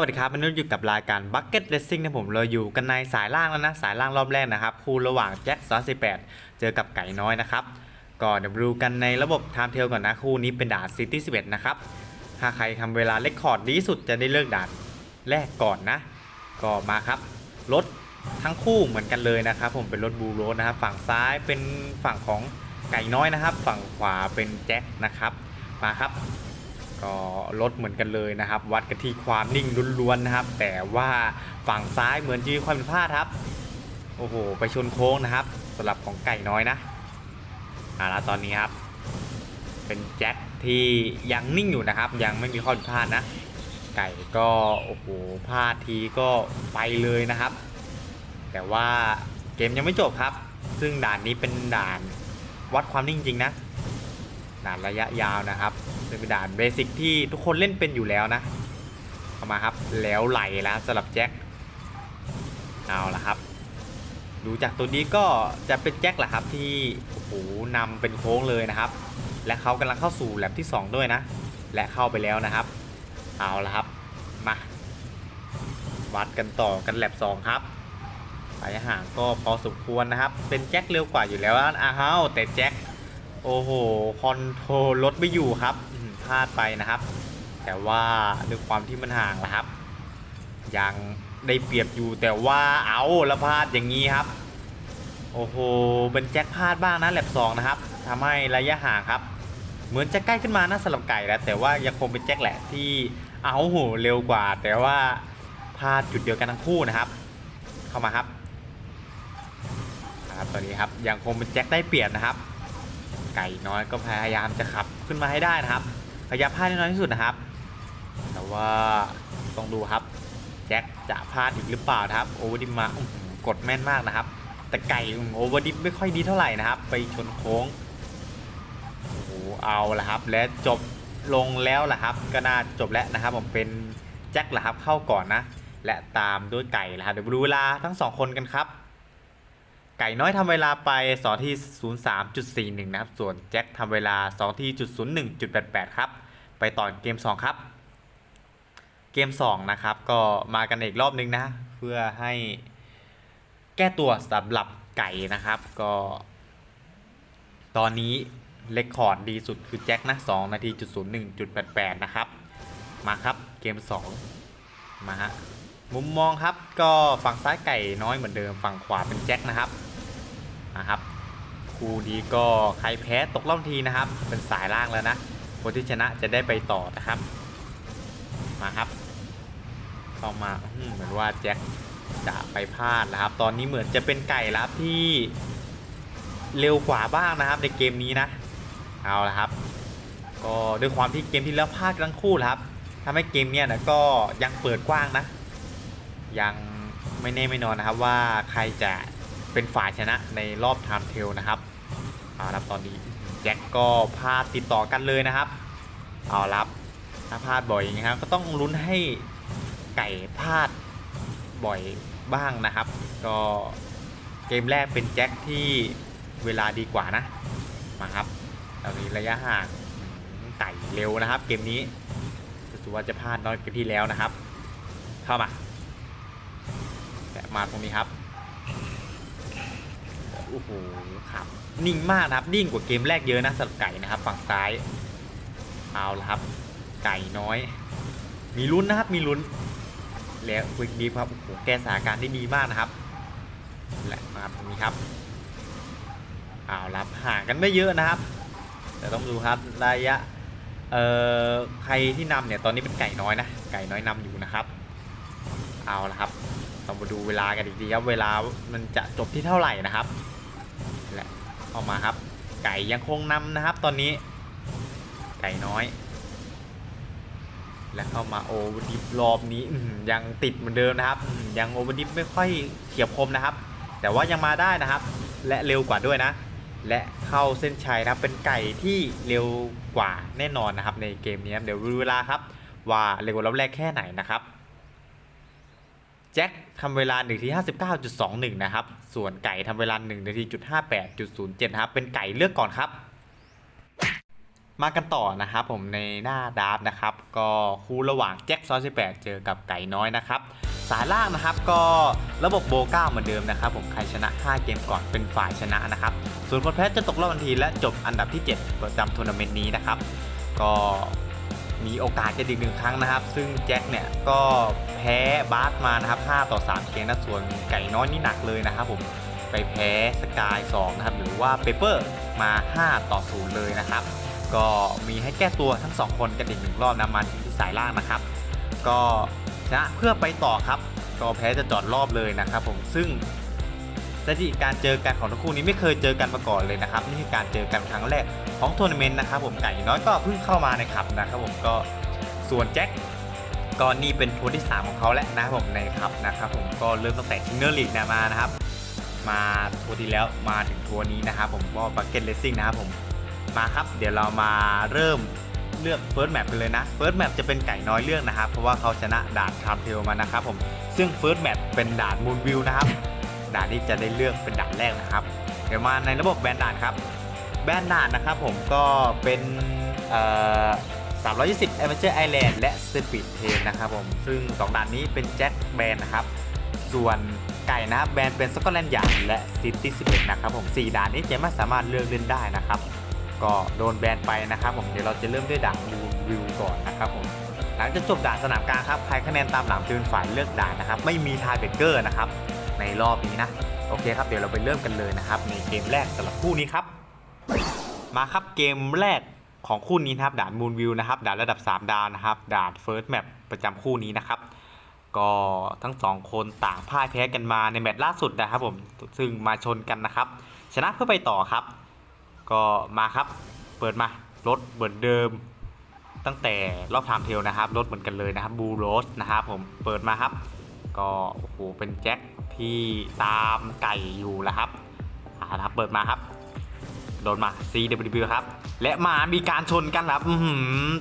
วัสดีครับมันนุ่นอยู่กับรายการ Bucket Racing นะผมเราอยู่กันในสายล่างแล้วนะ สายล่างรอบแรกนะครับคู่ระหว่างแจ็ค38เจอกับไก่น้อยนะครับก็เดี๋ยวดูกันในระบบไทม์เทลก่อนนะ คู่นี้เป็นด่าน City 11นะครับถ้าใครทำเวลาเลคคอร์ดดีสุดจะได้เลือกด่านแรกก่อนนะ ก็มาครับรถทั้งคู่เหมือนกันเลยนะครับผมเป็นรถบูโรสนะครับฝั่งซ้ายเป็นฝั่งของไก่น้อยนะครับ ฝั่งขวาเป็นแจ็คนะครับมาครับ ก็ลดเหมือนกันเลยนะครับ วัดกันที่ความนิ่งล้วนๆนะครับ แต่ว่าฝั่งซ้ายเหมือนจะมีความผิดพลาดครับโอ้โห ไปชนโค้งนะครับสำหรับของไก่น้อยนะอ่าแล้วตอนนี้ครับ เป็นแจ็คที่ยังนิ่งอยู่นะครับ ยังไม่มีข้อผิดพลาดนะ ไก่ก็โอ้โหพลาดทีก็ไปเลยนะครับ แต่ว่าเกมยังไม่จบครับ ซึ่งด่านนี้เป็นด่านวัดความนิ่งจริงนะ ด่านระยะยาวนะครับเป็นด่านเบสิกที่ทุกคนเล่นเป็นอยู่แล้วนะเข้ามาครับแล้วไหลแล้วสำหรับแจ็คเอาละครับ ดูจากตัวนี้ก็จะเป็นแจ็คแหละครับที่โอ้โหนำเป็นโค้งเลยนะครับ และเขากำลังเข้าสู่แลบที่ 2 ด้วยนะ และเข้าไปแล้วนะครับ เอาละครับมาวัดกันต่อกันแลบ2ครับระยะห่างก็พอสมควรนะครับ เป็นแจ็คเร็วกว่าอยู่แล้วนะอ้าวแต่แจ็ค โอ้โห คอนโทรลรถไม่อยู่ครับพลาดไปนะครับ แต่ว่าด้วยความที่มันห่างนะครับ ยังได้เปรียบอยู่แต่ว่าเอาแล้วพลาดอย่างนี้ครับ โอ้โห เป็นแจ็คพลาดบ้างนะแลบสองนะครับทำให้ระยะห่างครับ เหมือนจะใกล้ขึ้นมานะสลับไก่แล้วแต่ว่ายังคงเป็นแจ็คแหละที่เอาโหเร็วกว่า แต่ว่าพลาดจุดเดียวกันทั้งคู่นะครับ เข้ามาครับครับตอนนี้ครับยังคงเป็นแจ็คได้เปรียบนะครับ ไก่น้อยก็พยายามจะขับขึ้นมาให้ได้นะครับ พยายามพลาดน้อยที่สุดนะครับ แต่ว่าต้องดูครับแจ็คจะพลาดอีกหรือเปล่านะครับโอเวอร์ดิมมากดแม่นมากนะครับ แต่ไก่โอเวอร์ดิมไม่ค่อยดีเท่าไหร่นะครับ ไปชนโค้งโอ้โหเอาละครับ และจบลงแล้วละครับ ก็น่าจบแล้วนะครับ ผมเป็นแจ็คละครับเข้าก่อนนะ และตามด้วยไก่ละครับเดี๋ยวดูเวลาทั้งสองคนกันครับ ไก่น้อยทำเวลาไป2ที่ 03.41 นะครับ ส่วนแจ็คทำเวลา2ที่0.01.88 ครับ ไปต่อเกม 2 ครับ เกม 2 นะครับ ก็มากันอีกรอบนึงนะ เพื่อให้แก้ตัวสำหรับไก่นะครับ ก็ ตอนนี้เลคคอร์ดดีสุดคือแจ็คนะ2นาทีจุด01.88นะครับ มาครับเกม 2 มาฮะมุมมองครับก็ฝั่งซ้ายไก่น้อยเหมือนเดิมฝั่งขวาเป็นแจ็คนะครับ นะครับคู่นี้ก็ใครแพ้ตกรอบทีนะครับ เป็นสายล่างแล้วนะคนที่ชนะจะได้ไปต่อนะครับ มาครับ เข้ามาเหมือนว่าแจ็คจะไปพลาดนะครับ ตอนนี้เหมือนจะเป็นไก่ลับที่เร็วกว่าบ้างนะครับ ในเกมนี้นะ เอาละครับ ก็ด้วยความที่เกมที่แล้วพลาดทั้งคู่แหละครับทำให้เกมเนี้ยนะก็ยังเปิดกว้างนะ ยังไม่แน่ไม่นอนนะครับว่าใครจะ เป็นฝ่ายชนะในรอบไทม์เทลนะครับเอาละครับตอนนี้แจ็คก็พลาดติดต่อกันเลยนะครับเอาละครับถ้าพลาดบ่อยอย่างนี้ครับก็ต้องลุ้นให้ไก่พลาดบ่อยบ้างนะครับ ก็เกมแรกเป็นแจ็คที่เวลาดีกว่านะมาครับตอนนี้ระยะห่างไก่เร็วนะครับ เกมนี้รู้สึกว่าจะพลาดน้อยกว่าที่แล้วนะครับ เข้ามาแตะมาตรงนี้ครับ โอ้โหครับ นิ่งมากนะครับ นิ่งกว่าเกมแรกเยอะนะสำหรับไก่นะครับ ฝั่งซ้ายเอาละครับ ไก่น้อย มีลุ้นนะครับ มีลุ้น แล้วควิกดีครับ โอ้โห แก้สถานการณ์ได้ดีมากนะครับ และมาตรงนี้ครับ เอาละครับห่างกันไม่เยอะนะครับ แต่ต้องดูครับระยะ เอ่อ ใครที่นำเนี่ย ตอนนี้เป็นไก่น้อยนะ ไก่น้อยนำอยู่นะครับ เอาละครับต้องมาดูเวลากันอีกทีครับ เวลามันจะจบที่เท่าไหร่นะครับ และเอามาครับ ไก่ยังคงนำนะครับ ตอนนี้ ไก่น้อย และเข้ามาโอเวอร์ดิฟรอบนี้ยังติดเหมือนเดิมนะครับ ยังโอเวอร์ดิฟไม่ค่อยเฉียบคมนะครับ แต่ว่ายังมาได้นะครับ และเร็วกว่าด้วยนะ และเข้าเส้นชัยนะครับ เป็นไก่ที่เร็วกว่าแน่นอนนะครับ ในเกมนี้เดี๋ยวดูเวลาครับ ว่าเร็วกว่ารอบแรกแค่ไหนนะครับ จ็คทำเวลา1ที่59.21 นะครับ ส่วนไก่ทำเวลา1นาทีจุด58.07 ครับ เป็นไก่เลือกก่อนครับ มากันต่อนะครับผมในหน้าดาร์ฟนะครับ ก็คู่ระหว่างแจ็คซอสแปดเจอกับไก่น้อยนะครับ สายล่างนะครับก็ระบบโบก้าเหมือนเดิมนะครับผมใครชนะ 5 เกมก่อนเป็นฝ่ายชนะนะครับ ส่วนคนแพ้จะตกรอบทันทีและจบอันดับที่ 7 ประจำทัวร์นาเมนต์นี้นะครับ ก็ มีโอกาสจะอีกหนึ่งครั้งนะครับ ซึ่งแจ็คเนี่ยก็แพ้บาสมานะครับ5ต่อ3เกมนะส่วนไก่น้อยนี่หนักเลยนะครับผมไปแพ้สกาย2นะครับหรือว่าเปเปอร์มา 5 ต่อ 0 เลยนะครับ ก็มีให้แก้ตัวทั้ง 2 คนกันอีกหนึ่งรอบนะมันที่สายล่างนะครับ ก็ชนะเพื่อไปต่อครับ ก็แพ้จะจอดรอบเลยนะครับผมซึ่ง สถิติการเจอกันของทั้งคู่นี้ไม่เคยเจอกันมาก่อนเลยนะครับนี่คือการเจอกันครั้งแรกของทัวร์นาเมนต์นะครับผมไก่น้อยก็เพิ่งเข้ามาในขับนะครับผมก็ส่วนแจ็คก็นี่เป็นทัวร์ที่ 3 ของเขาแล้วนะครับผมในขับนะครับผมก็เริ่มตั้งแต่ทิงเนอร์ลีกนะมานะครับมาทัวร์ที่แล้วมาถึงทัวร์นี้นะครับผมก็บักเก็ตเลสซิ่งนะครับผมมาครับ เดี๋ยวเรามาเริ่มเลือกเฟิร์สแมปกันเลยนะเฟิร์สแมปจะเป็นไก่น้อยเลือกนะครับ เพราะว่าเขาชนะด่านทามเทลมานะครับผมซึ่งเฟิร์สแมปเป็นด่านมูนวิวนะครับ ด่านนี้จะได้เลือกเป็นด่านแรกนะครับ เดี๋ยวมาในระบบแบนด่านครับ แบนด่านนะครับผมก็เป็น320 Adventure Island และ Speed Train นะครับผมซึ่ง 2 ด่านนี้เป็นแจ็คแบนนะครับ ส่วนไก่นะแบนเป็นสกอตแลนด์ยาร์และซิตี้11นะครับผม4ด่านนี้จะไม่สามารถเลือกเล่นได้นะครับ ก็โดนแบนไปนะครับ ผมเดี๋ยวเราจะเริ่มด้วยด่านมูวิวก่อนนะครับผมหลังจากจบด่านสนามกลางครับใครคะแนนตามหลังจะเป็นฝ่ายเลือกด่านนะครับ ไม่มีทายเบเกอร์นะครับ ในรอบนี้นะ โอเคครับ เดี๋ยวเราไปเริ่มกันเลยนะครับในเกมแรกสำหรับคู่นี้ครับ มาครับเกมแรกของคู่นี้นะครับด่านมูนวิวนะครับด่านระดับ 3 ดาวนะครับด่านเฟิร์สแมปประจำคู่นี้นะครับ ก็ทั้งสองคนต่างพ่ายแพ้กันมาในแมตช์ล่าสุดนะครับผมซึ่งมาชนกันนะครับ ชนะเพื่อไปต่อครับ ก็มาครับเปิดมารถเหมือนเดิม ตั้งแต่รอบไทม์เทลนะครับรถเหมือนกันเลยนะครับบูโรสนะครับผมเปิดมาครับ ก็โอ้โหเป็นแจ็คที่ตามไก่อยู่แล้วครับอ่าครับเปิดมาครับ โดนมา CW ครับ และมามีการชนกันครับ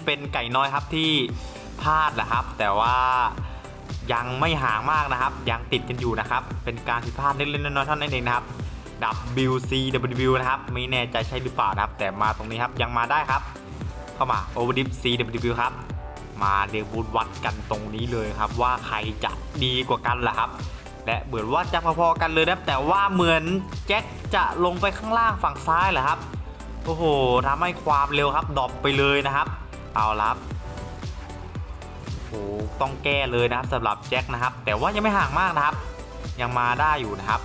เป็นไก่น้อยครับที่พลาดแหละครับ แต่ว่ายังไม่ห่างมากนะครับ ยังติดกันอยู่นะครับ เป็นการผิดพลาดเล็กๆน้อยๆเท่านั้นเองนะครับ WCW นะครับไม่แน่ใจใช่หรือเปล่านะครับ แต่มาตรงนี้ครับยังมาได้ครับ เข้ามา Overdip CW ครับ มาเดบูดวัดกันตรงนี้เลยครับ ว่าใครจะดีกว่ากันล่ะครับ และเหมือนว่าจะพอๆกันเลยนะแต่ว่าเหมือนแจ็คจะลงไปข้างล่างฝั่งซ้ายเหรอครับโอ้โหทำให้ความเร็วครับดรอปไปเลยนะครับ เอาละครับโอ้ต้องแก้เลยนะครับสำหรับแจ็คนะครับ แต่ว่ายังไม่ห่างมากนะครับ ยังมาได้อยู่นะครับ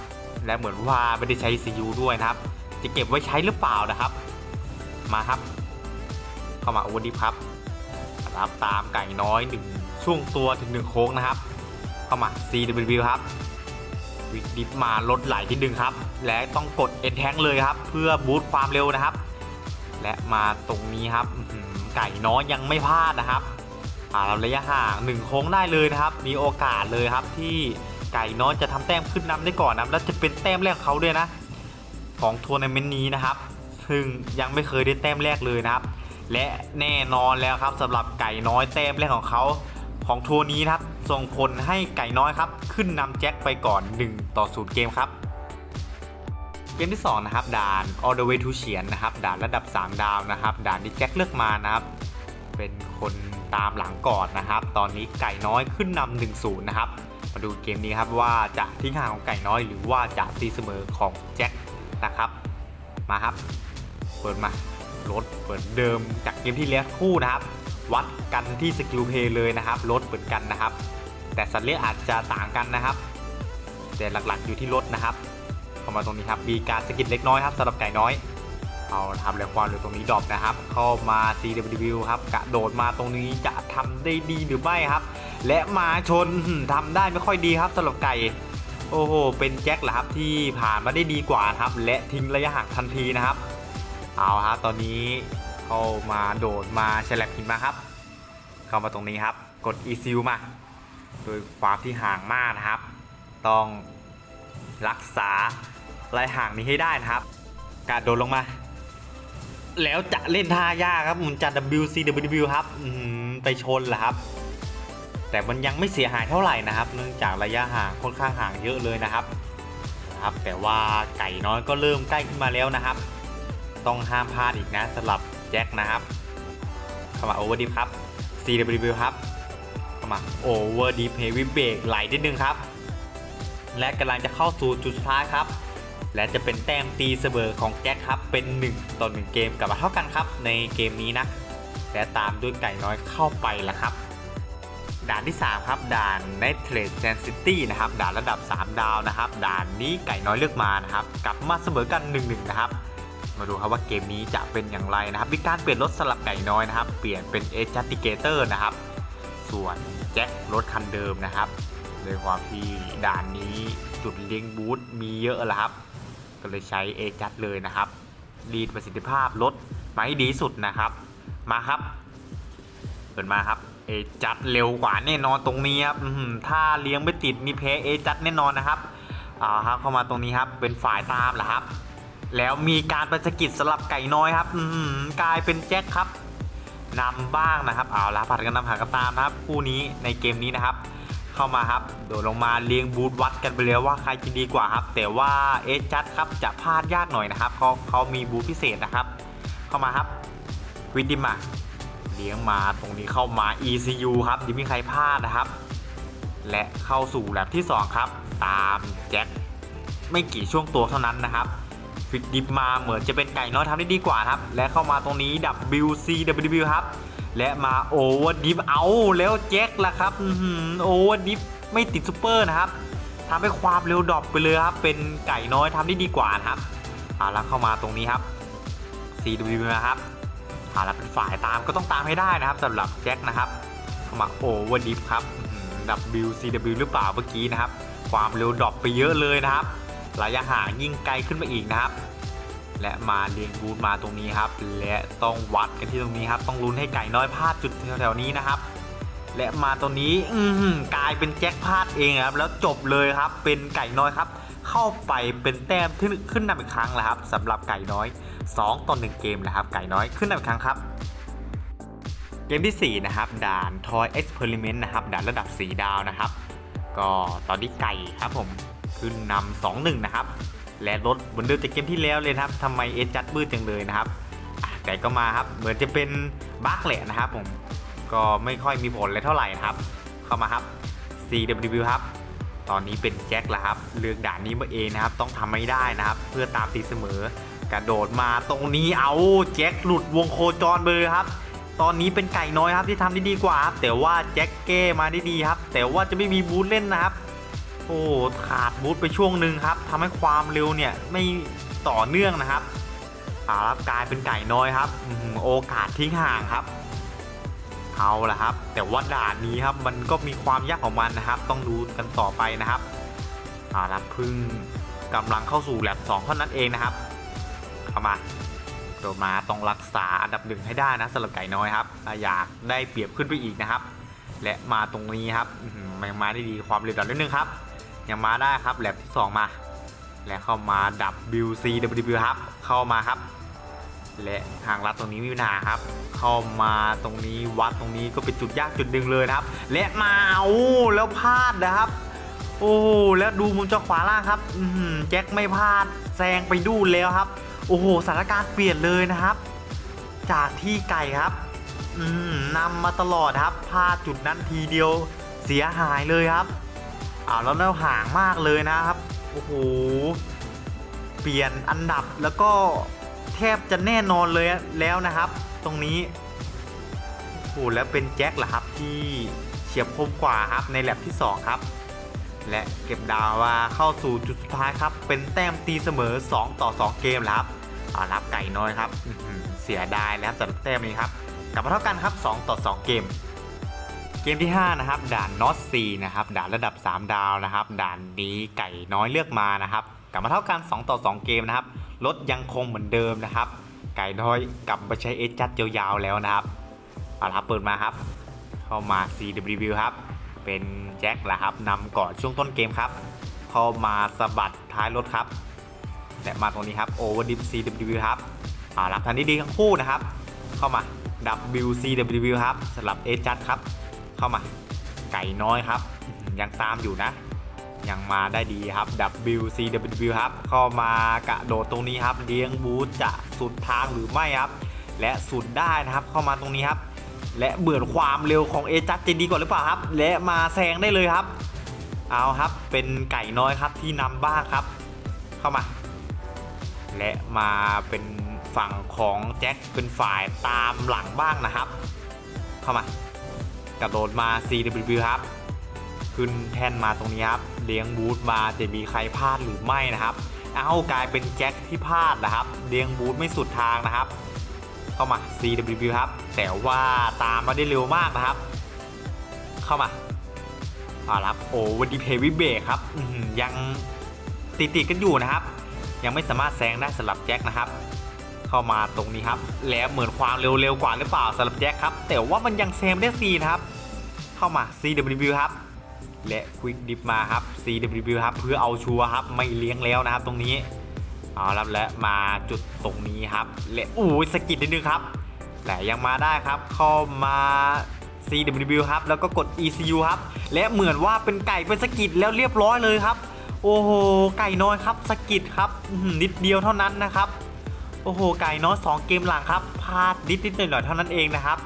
และเหมือนว่าไม่ได้ใช้ CU ด้วยนะครับ จะเก็บไว้ใช้หรือเปล่านะครับ มาครับ เข้ามาโอเวอร์ดิฟครับ รับตามไก่น้อยหนึ่งช่วงตัวถึงหนึ่งโค้งนะครับ เข้ามา CW ครับวิกดิฟมาลดไหลที่ดึงครับ และต้องกด e n t a n k เลยครับ เพื่อบูตความเร็วนะครับ และมาตรงนี้ครับไก่น้อยยังไม่พลาดนะครับผ่านระยะห่างหนึ่งโค้งได้เลยนะครับ มีโอกาสเลยครับที่ไก่น้อยจะทำแต้มขึ้นนำได้ก่อนนะแล้วจะเป็นแต้มแรกเขาด้วยนะ ของทัวร์นาเมนต์นี้นะครับ ซึ่งยังไม่เคยได้แต้มแรกเลยนะครับ และแน่นอนแล้วครับสำหรับไก่น้อยแต้มแรกของเขาของทัวร์นี้นะครับส่งผลให้ไก่น้อยครับ ขึ้นนำแจ็คไปก่อน 1 ต่อ 0 เกมครับ เกมที่ 2 นะครับ ด่าน all the way to เฉียนนะครับ ด่านระดับ 3 ดาวนะครับ ด่านที่แจ็คเลือกมานะครับ เป็นคนตามหลังก่อนนะครับ ตอนนี้ไก่น้อยขึ้นนำ1 0นะครับ มาดูเกมนี้ครับว่าจะทิ้งห่างของไก่น้อย หรือว่าจะตีเสมอของแจ็คนะครับ มาครับ เปิดมา รถเปิดเดิมจากเกมที่แล้วคู่นะครับ วัดกันที่สกิลเพย์เลยนะครับรถเหมือนกันนะครับ แต่สัตว์เลี้ยงอาจจะต่างกันนะครับ แต่หลักๆอยู่ที่รถนะครับเข้ามาตรงนี้ครับมีการสกิดเล็กน้อยครับสำหรับไก่น้อยเอาทำแรงความเร็วตรงนี้ดรอปนะครับ เข้ามา CW ครับกระโดดมาตรงนี้จะทำได้ดีหรือไม่ครับ และมาชนอื้อทำได้ไม่ค่อยดีครับสำหรับไก่โอ้โหเป็นแจ็คเหรอครับที่ผ่านมาได้ดีกว่าครับ และทิ้งระยะห่างทันทีนะครับ เอาครับตอนนี้เข้ามาโดดมาแฉลบหินมาครับ เข้ามาตรงนี้ครับ กด e ซิลมา โดยความที่ห่างมากนะครับ ต้องรักษาระยะห่างนี้ให้ได้นะครับ การโดดลงมา แล้วจะเล่นท่ายากครับมันจะ WCW ครับไปชนเหรอครับ แต่มันยังไม่เสียหายเท่าไหร่นะครับ เนื่องจากระยะห่างค่อนข้างห่างเยอะเลยนะครับครับแต่ว่าไก่น้อยก็เริ่มใกล้ขึ้นมาแล้วนะครับ ต้องห้ามพลาดอีกนะสำหรับแจ็คนะครับเข้ามาโอเวอร์ดิฟครับ CW ครับเข้ามาโอเวอร์ดิฟเฮวิเบรกไหลนิดนึงครับ และกำลังจะเข้าสู่จุดสุดท้ายครับ และจะเป็นแต้มตีเสมอของแจ็คครับเป็น 1 ต่อ 1 เกมกลับมาเท่ากันครับ ในเกมนี้นะและตามด้วยไก่น้อยเข้าไปละครับด่านที่ 3 ครับ ด่าน n e t r a d e San City นะครับ ด่านระดับ 3 ดาวนะครับ ด่านนี้ไก่น้อยเลือกมานะครับ กลับมาเสมอกัน 1-1 นะครับ มาดูครับว่าเกมนี้จะเป็นอย่างไรนะครับมีการเปลี่ยนรถสลับไก่น้อยนะครับ เปลี่ยนเป็น a j u s t i g a t o r นะครับ ส่วนแจ็ครถคันเดิมนะครับโดยความที่ด่านนี้จุดเลี้ยงบูธมีเยอะแล้วครับ ก็เลยใช้เอจัดเลยนะครับดีดประสิทธิภาพรถมาให้ดีสุดนะครับ มาครับเปิดมาครับเอจัดเร็วกว่าแน่นอนตรงนี้ครับอื้อหือถ้าเลี้ยงไม่ติดนี่แพ้เอจัดแน่นอนนะครับเอาครับเข้ามาตรงนี้ครับเป็นฝ่ายตามแหละครับ แล้วมีการประสกิดสลับไก่น้อยครับกลายเป็นแจ็คครับนำบ้างนะครับเอาละผัดกันนำผัดกันตามนะครับคู่นี้ในเกมนี้นะครับ เข้ามาครับโดดลงมาเลี้ยงบูทวัดกันไปเลยว่าใครจะดีกว่าครับ แต่ว่าเอจัดครับจะพลาดยากหน่อยนะครับเขาเขามีบูทพิเศษนะครับ เข้ามาครับวิดิมาเลี้ยงมาตรงนี้เข้ามา ECU ครับยังไม่มีใครพลาดนะครับ และเข้าสู่แลบที่ 2 ครับ ตามแจ็คไม่กี่ช่วงตัวเท่านั้นนะครับ ฟิตดิฟมาเหมือนจะเป็นไก่น้อยทำได้ดีกว่าครับ และเข้ามาตรงนี้ WCW ครับ และมาโอเวอร์ดิฟเอาแล้วแจ็คละครับโอเวอร์ดิฟไม่ติดซูเปอร์นะครับทำให้ความเร็วดรอปไปเลยครับ เป็นไก่น้อยทำได้ดีกว่านะครับเอาแล้วเข้ามาตรงนี้ครับ CW นะครับเอาแล้วเป็นฝ่ายตามก็ต้องตามให้ได้นะครับสำหรับแจ็คนะครับเข้ามาโอเวอร์ดิฟครับดับ WCW หรือเปล่าเมื่อกี้นะครับ ความเร็วดรอปไปเยอะเลยนะครับ ระยะห่างยิ่งไกลขึ้นมาอีกนะครับ และมาเลียงบูทมาตรงนี้ครับ และต้องวัดกันที่ตรงนี้ครับ ต้องลุ้นให้ไก่น้อยพลาดจุดแถวๆนี้นะครับ และมาตรงนี้อืกลายเป็นแจ็คพลาดเองครับ แล้วจบเลยครับ เป็นไก่น้อยครับ เข้าไปเป็นแต้มที่ขึ้นนำอีกครั้งแล้วครับสำหรับไก่น้อย 2ต่อ1เกมนะครับ ไก่น้อยขึ้นนำอีกครั้งครับเกมที่ 4 นะครับ ด่าน Toy Experiment นะครับ ด่านระดับ4ดาวนะครับ ก็ตอนนี้ไก่ครับผม ขึ้นนำ2-1นะครับ และรถเหมือนเดิมจากเกมที่แล้วเลยครับทำไมเอจัดมืดจังเลยนะครับ แต่ก็มาครับ เหมือนจะเป็นบั๊กแหละนะครับผม ก็ไม่ค่อยมีผลเลยเท่าไหร่นะครับ เข้ามาครับ CW ครับ ตอนนี้เป็นแจ็คแล้วครับ เลือกด่านนี้มาเองนะครับ ต้องทำไม่ได้นะครับ เพื่อตามตีเสมอ กระโดดมาตรงนี้เอาแจ็คหลุดวงโคจรไปเลยครับตอนนี้เป็นไก่น้อยครับที่ทำได้ดีกว่าครับแต่ว่าแจ็คเก้มาได้ดีครับ แต่ว่าจะไม่มีบูทเล่นนะครับ อ้ขาดบูทไปช่วงหนึ่งครับทำให้ความเร็วเนี่ยไม่ต่อเนื่องนะครับอารับกลายเป็นไก่น้อยครับอื้อหือโอกาสทิ้งห่างครับเอาละครับ แต่ว่าด่านนี้ครับมันก็มีความยากของมันนะครับ ต้องดูกันต่อไปนะครับอาละเพึ่งกำลังเข้าสู่แลบ2เท่านั้นเองนะครับเข้ามาโดมาต้องรักษาอันดับหนึ่งให้ได้นะสำหรับไก่น้อยครับอยากได้เปรียบขึ้นไปอีกนะครับ และมาตรงนี้ครับอื้อหือยังมาได้ดีความเร็วดับนิดนึงครับ ยังมาได้ครับแลบที่ 2 มา และเข้ามาดับ WCW ครับ เข้ามาครับ และทางลัดตรงนี้มีปัญหาครับ เข้ามาตรงนี้วัดตรงนี้ก็เป็นจุดยากจุดหนึ่งเลยนะครับ และมาเอาแล้วพลาดนะครับ โอ้แล้วดูมุมจอขวาล่างครับอืแจ็คไม่พลาดแซงไปดูแล้วครับ โอ้โหสถานการณ์เปลี่ยนเลยนะครับ จากที่ไก่ครับอืมนำมาตลอดครับพลาดจุดนั้นทีเดียวเสียหายเลยครับ อ้าวแล้วเราห่างมากเลยนะครับ โอ้โห เปลี่ยนอันดับแล้วก็แทบจะแน่นอนเลยแล้วนะครับ ตรงนี้ โอ้โหแล้วเป็นแจ็คเหรอครับที่เฉียบคมกว่าครับในแลบที่ 2 ครับ และเก็บดาวว่าเข้าสู่จุดสุดท้ายครับ เป็นแต้มตีเสมอ 2 ต่อ 2 เกมแล้วครับเอารับไก่น้อยครับ เสียดายแล้วครับสำหรับแต้มนี้ครับกลับมาเท่ากันครับ 2 ต่อ 2 เกม เกมที่ 5 นะครับ ด่านนอตซีนะครับ ด่านระดับ 3 ดาวนะครับ ด่านนี้ไก่น้อยเลือกมานะครับ กลับมาเท่ากัน 2 ต่อ 2 เกมนะครับรถยังคงเหมือนเดิมนะครับ ไก่น้อยกลับมาใช้เอจัดยาวๆแล้วนะครับเอาละครับเปิดมาครับ เข้ามา CW ครับ เป็นแจ็คละครับนำก่อนช่วงต้นเกมครับ เข้ามาสะบัดท้ายรถครับและมาตรงนี้ครับ Over Dip CW ครับเอาละทันนี้ดีทั้งคู่นะครับ เข้ามา WCW ครับสำหรับเอจัดครับ เข้ามา ไก่น้อยครับ ยังตามอยู่นะ ยังมาได้ดีครับ WCW ครับ เข้ามากระโดดตรงนี้ครับ เลี้ยงบูธจะสุดทางหรือไม่ครับ และสุดได้นะครับ เข้ามาตรงนี้ครับ และเบื่อความเร็วของเอจัดจะดีกว่าหรือเปล่าครับ และมาแซงได้เลยครับ เอาครับ เป็นไก่น้อยครับที่นำบ้างครับ เข้ามา และมาเป็นฝั่งของแจ็คเป็นฝ่ายตามหลังบ้างนะครับ เข้ามา กระโดดมา CW ครับ ขึ้นแท่นมาตรงนี้ครับ เลี้ยงบูธมาจะมีใครพลาดหรือไม่นะครับ เอากลายเป็นแจ็คที่พลาดนะครับ เลี้ยงบูธไม่สุดทางนะครับ เข้ามา CW ครับ แต่ว่าตามมาได้เร็วมากนะครับ เข้ามาเอาละครับโอ้วันดีเพวิเบรครับยังติดติดๆกันอยู่นะครับ ยังไม่สามารถแซงได้สำหรับแจ็คนะครับ เข้ามาตรงนี้ครับ แล้วเหมือนความเร็วๆกว่าหรือเปล่าสำหรับแจ็คครับ แต่ว่ามันยังแซงได้ฟรีนะครับ เข้ามา CW ครับ และควิกดิฟมาครับ CW ครับเพื่อเอาชัวร์ครับไม่เลี้ยงแล้วนะครับตรงนี้เอาละและมาจุดตรงนี้ครับและอู้สกิดนิดนึงครับแต่ยังมาได้ครับเข้ามา CW ครับแล้วก็กด ECU ครับ และเหมือนว่าเป็นไก่เป็นสกิดแล้วเรียบร้อยเลยครับ โอ้โห ไก่น้อยครับสกิดครับนิดเดียวเท่านั้นนะครับ โอ้โห ไก่น้อย2เกมหลังครับพลาดนิดนิดหน่อยหน่อยๆเท่านั้นเองนะครับ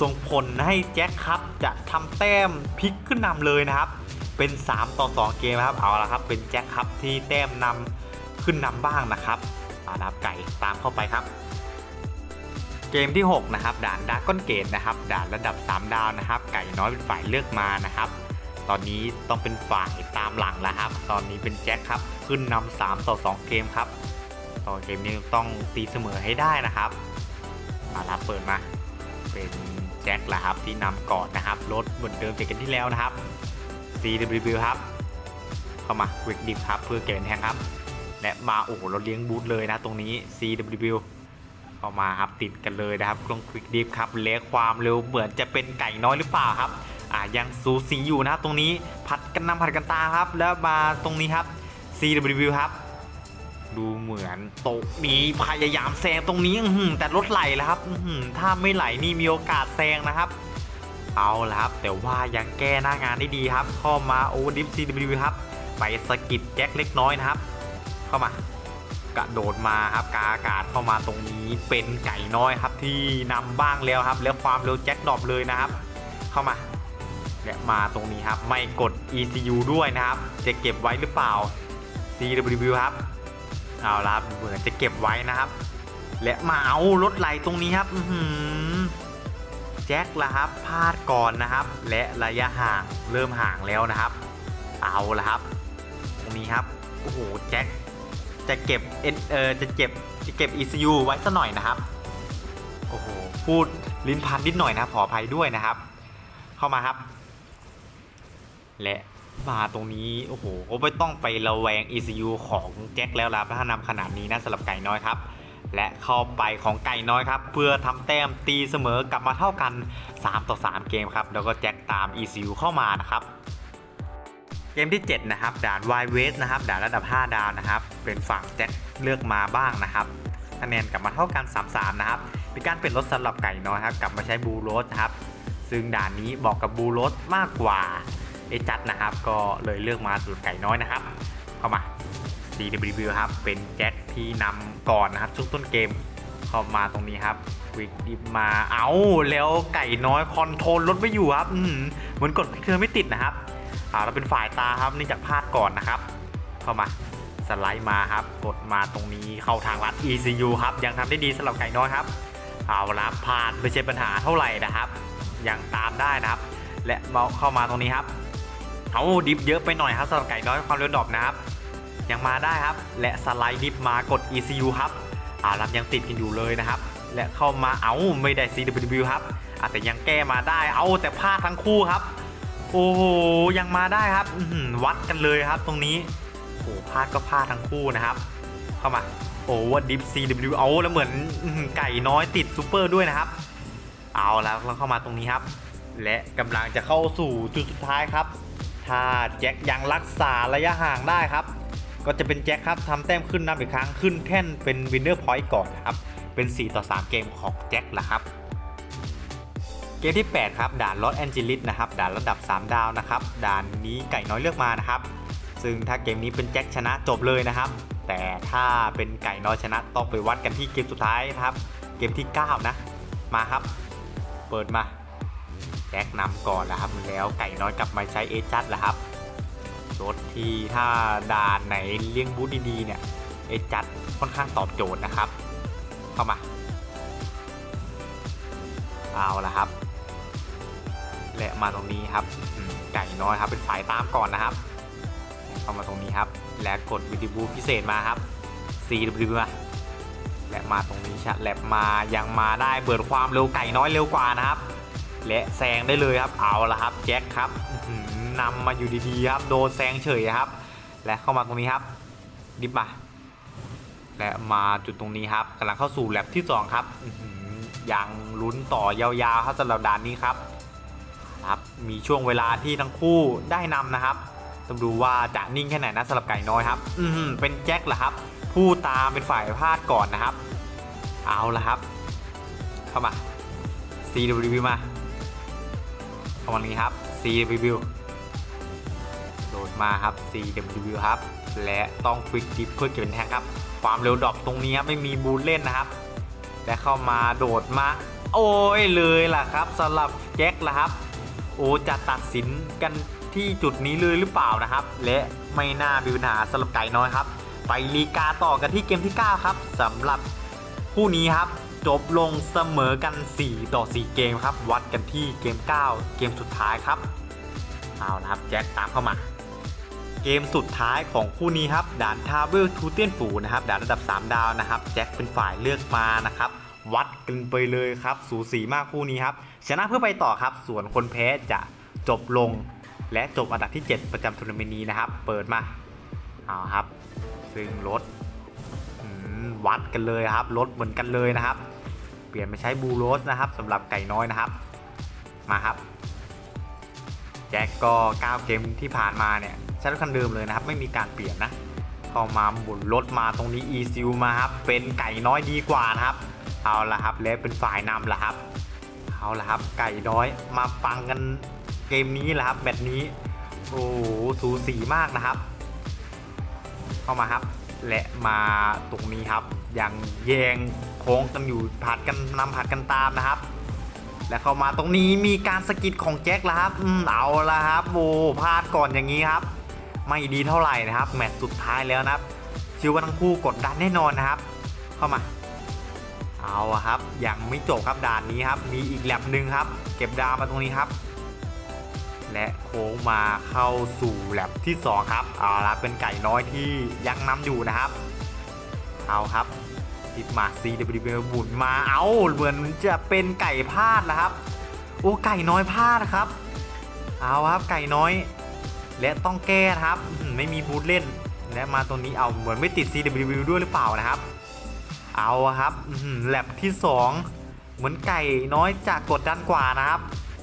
ส่งผลให้แจ็คครับจะทำแต้มพลิกขึ้นนำเลยนะครับ เป็น 3 ต่อ 2 เกมนะครับเอาละครับ เป็นแจ็คครับที่แต้มนำขึ้นนำบ้างนะครับเอาละครับไก่ตามเข้าไปครับ เกมที่ 6 นะครับ ด่านดาร์กอนเกตนะครับ ด่านระดับ 3 ดาวนะครับ ไก่น้อยเป็นฝ่ายเลือกมานะครับ ตอนนี้ต้องเป็นฝ่ายตามหลังแล้วครับ ตอนนี้เป็นแจ็คครับขึ้นนำ3ต่อ 2 เกมครับ ต่อเกมนี้ต้องตีเสมอให้ได้นะครับเอาละเปิดมา เป็นแจ็คแหละครับที่นำก่อนนะครับรถเหมือนเดิมจากกันที่แล้วนะครับ CW ครับ เข้ามา Quick Dip ครับเพื่อเก็บแทงครับ และมาโอ้โหเราเลี้ยงบูทเลยนะตรงนี้ CW เข้ามาครับติดกันเลยนะครับกลง Quick Dip ครับเล็กความเร็วเหมือนจะเป็นไก่น้อยหรือเปล่าครับอ่ายังสูสีอยู่นะตรงนี้ผัดกันนำผัดกันตาครับ แล้วมาตรงนี้ครับ CW ครับ ดูเหมือนโตะนี้พยายามแซงตรงนี้แต่รถไหลแล้วครับถ้าไม่ไหลนี่มีโอกาสแซงนะครับ เอาละครับ แต่ว่ายังแก้หน้างานได้ดีครับ เข้ามาโอเวอร์ดิฟ CW ครับ ไปสกิดแจ็คเล็กน้อยนะครับ เข้ามากระโดดมาครับกาอากาศเข้ามาตรงนี้เป็นไก่น้อยครับที่นำบ้างแล้วครับ แล้วความเร็วแจ็คดรอปเลยนะครับ เข้ามาและมาตรงนี้ครับไม่กด ECU ด้วยนะครับ จะเก็บไว้หรือเปล่า CW ครับ เอาละครับเหมือนจะเก็บไว้นะครับ และมาเอารถไหลตรงนี้ครับอืแจ็คละครับพลาดก่อนนะครับ และระยะห่างเริ่มห่างแล้วนะครับ เอาละครับ ตรงนี้ครับโอ้โหแจ็คจะเก็บเอเอจะเก็บจะเก็บ ECU ไว้ซะหน่อยนะครับโอ้โหพูดลิ้นพันนิดหน่อยนะขออภัยด้วยนะครับ เข้ามาครับ และ มาตรงนี้ โอ้โหก็ไม่ต้องไประแวง ECU ของแจ็คแล้วล่ะถ้านำขนาดนี้นะสำหรับไก่น้อยครับ และเข้าไปของไก่น้อยครับ เพื่อทำแต้มตีเสมอกลับมาเท่ากัน 3 ต่อ 3 เกมครับ แล้วก็แจ็คตาม ECU เข้ามานะครับเกมที่ 7 นะครับ ด่าน y w e s t นะครับด่านระดับ 5 ดาวนะครับ เป็นฝั่งแจ็คเลือกมาบ้างนะครับคะแนนกลับมาเท่ากัน 3-3 นะครับเป็นการเปลี่ยนรถสำหรับไก่น้อยครับ กลับมาใช้บูโรสครับ ซึ่งด่านนี้บอกกับบูโรสมากกว่า เอจัดนะครับ ก็เลยเลือกมาสูตรไก่น้อยนะครับ เข้ามา CW ครับเป็นแจ็คที่นำก่อนนะครับช่วงต้นเกมเข้ามาตรงนี้ครับวิกดิบมาเอาแล้วไก่น้อยคอนโทรลรถไม่อยู่ครับอื้อหือเหมือนกดเครื่องไม่ติดนะครับอ่าเราเป็นฝ่ายตาครับเนื่องจากพลาดก่อนนะครับ เข้ามาสไลด์มาครับ กดมาตรงนี้เข้าทางลัด ECU ครับ ยังทำได้ดีสำหรับไก่น้อยครับเอาละพลาดไม่ใช่ปัญหาเท่าไหร่นะครับ ยังตามได้นะครับ และมาเข้ามาตรงนี้ครับ เอาดิฟเยอะไปหน่อยครับสำหรับไก่น้อยความเร็วดรอปนะครับ ยังมาได้ครับ และสไลด์ดิฟมากด ECU ครับอารับยังติดกันอยู่เลยนะครับ และเข้ามาเอาไม่ได้ CW ครับอะแต่ยังแก้มาได้เอาแต่พลาดทั้งคู่ครับ โอ้โหยังมาได้ครับวัดกันเลยครับ ตรงนี้โอ้พลาดก็พลาดทั้งคู่นะครับ เข้ามาโอ้ว่าดิฟ CW เอาแล้วเหมือนไก่น้อยติดซูเปอร์ด้วยนะครับ เอาแล้วเราเข้ามาตรงนี้ครับ และกำลังจะเข้าสู่จุดสุดท้ายครับ ถ้าแจ็คยังรักษาระยะห่างได้ครับ ก็จะเป็นแจ็คครับทำแต้มขึ้นนำอีกครั้งขึ้นแท่นเป็นวินเนอร์พอยต์ก่อนนะครับ เป็น 4 ต่อ 3 เกมของแจ็คละครับเกมที่ 8 ครับ ด่านลอสแอนเจลิสนะครับ ด่านระดับ 3 ดาวนะครับ ด่านนี้ไก่น้อยเลือกมานะครับ ซึ่งถ้าเกมนี้เป็นแจ็คชนะจบเลยนะครับ แต่ถ้าเป็นไก่น้อยชนะต้องไปวัดกันที่เกมสุดท้ายนะครับ เกมที่ 9 นะ มาครับ เปิดมา แจ็คนำก่อนแล้วครับ แล้วไก่น้อยกลับมาใช้เอจัดแล้วครับรถที่ถ้าด่านไหนเลี้ยงบูธดีๆเนี่ยเอจัดค่อนข้างตอบโจทย์นะครับ เข้ามา เอาละครับ และมาตรงนี้ครับไก่น้อยครับเป็นฝ่ายตามก่อนนะครับ เข้ามาตรงนี้ครับ และกดวิดีบูพิเศษมาครับ CW มาและมาตรงนี้ชัดแลบมายังมาได้เบิดความเร็วไก่น้อยเร็วกว่านะครับ และแซงได้เลยครับเอาละครับแจ็คครับอื้อหือนำมาอยู่ดีๆครับโดนแซงเฉยครับ และเข้ามาตรงนี้ครับดิบมาและมาจุดตรงนี้ครับกำลังเข้าสู่แลบที่สองครับอยังลุ้นต่อยาวๆครับสำหรับด่านนี้ครับครับมีช่วงเวลาที่ทั้งคู่ได้นำนะครับต้องดูว่าจะนิ่งแค่ไหนนะสำหรับไก่น้อยครับ อืมเป็นแจ็คเหรอครับ ผู้ตามเป็นฝ่ายพลาดก่อนนะครับ เอาละครับ เข้ามา CW มา เข้ามานี้ครับ CW โดดมาครับ CW ครับ และต้องควิกดิฟเพื่อเก็บเป็นแท็กครับ ความเร็วดรอปตรงนี้ไม่มีบูลเล่นนะครับและเข้ามาโดดมา โอ้ยเลยล่ะครับสำหรับแจ็คล่ะครับ โอ้จะตัดสินกันที่จุดนี้เลยหรือเปล่านะครับ และไม่น่ามีปัญหาสำหรับไก่น้อยครับ ไปลีกาต่อกันที่เกมที่ 9 ครับสำหรับคู่นี้ครับ จบลงเสมอกัน 4 ต่อ 4 เกมครับ วัดกันที่เกม 9 เกมสุดท้ายครับ เอาละครับแจ็คตามเข้ามา เกมสุดท้ายของคู่นี้ครับด่านทาเบิลทูเตียนฝูนะครับด่านระดับ 3 ดาวนะครับ แจ็คเป็นฝ่ายเลือกมานะครับวัดกันไปเลยครับ สูสีมากคู่นี้ครับ ชนะเพื่อไปต่อครับ ส่วนคนแพ้จะจบลง และจบอันดับที่ 7 ประจำทัวร์นาเมนต์นี้นะครับ เปิดมาเอาครับ ซึ่งรถวัดกันเลยครับรถเหมือนกันเลยนะครับ เปลี่ยนมาใช้บูโรสนะครับสำหรับไก่น้อยนะครับ มาครับ แจ็คก็ 9 เกมที่ผ่านมาเนี่ยใช้รถคันเดิมเลยนะครับ ไม่มีการเปลี่ยนนะเข้ามาหมุนรถมาตรงนี้ e ีซิลมาครับ เป็นไก่น้อยดีกว่านะครับ เอาละครับและเป็นฝ่ายนำละครับ เอาละครับ ไก่น้อยมาปังกันเกมนี้แหละครับแมตช์นี้โอ้โหสูสีมากนะครับ เข้ามาครับ และมาตรงนี้ครับยังแยง โค้งกันอยู่ผัดกันนำผัดกันตามนะครับ และเข้ามาตรงนี้มีการสกิดของแจ็คแล้วครับอืมเอาละครับโอ้พลาดก่อนอย่างนี้ครับ ไม่ดีเท่าไหร่นะครับ แมตช์สุดท้ายแล้วนะครับชื่อว่าทั้งคู่กดดันแน่นอนนะครับ เข้ามา เอาครับยังไม่จบครับด่านนี้ครับ มีอีกแลบหนึ่งครับ เก็บดาวมาตรงนี้ครับ และโค้งมาเข้าสู่แลบที่ 2 ครับเอาละเป็นไก่น้อยที่ยังนำอยู่นะครับ เอาครับ ติดมา CW หมุนมาเอาเหมือนจะเป็นไก่พลาดนะครับ โอ้ไก่น้อยพลาดครับ เอาครับไก่น้อย และต้องแก้ครับ ไม่มีบูทเล่น และมาตรงนี้เอาเหมือนไม่ติด CW ด้วยหรือเปล่านะครับ เอาครับแลบที่ 2 เหมือนไก่น้อยจะกดดันกว่านะครับ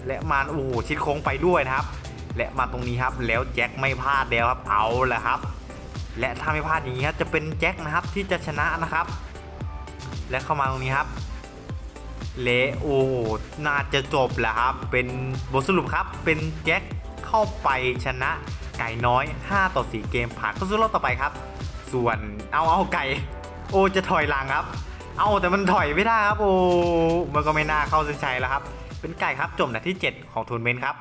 และมาโอ้โหชิดโค้งไปด้วยนะครับ และมาตรงนี้ครับแล้วแจ็คไม่พลาดแล้วครับเอาแหละครับและถ้าไม่พลาดอย่างนี้ครับจะเป็นแจ็คนะครับที่จะชนะนะครับ และเข้ามาตรงนี้ครับเละโอ้น่าจะจบแหละครับ เป็นบทสรุปครับ เป็นแจ็คเข้าไปชนะไก่น้อย 5 ต่อ 4 เกมผ่านเข้าสู่รอบต่อไปครับ ส่วนเอาเอาไก่ โอจะถอยหลังครับ เอาแต่มันถอยไม่ได้ครับโอ้มันก็ไม่น่าเข้าเส้นชัยแล้วครับ เป็นไก่ครับจบอันดับที่ 7 ของทัวร์นาเมนต์ครับ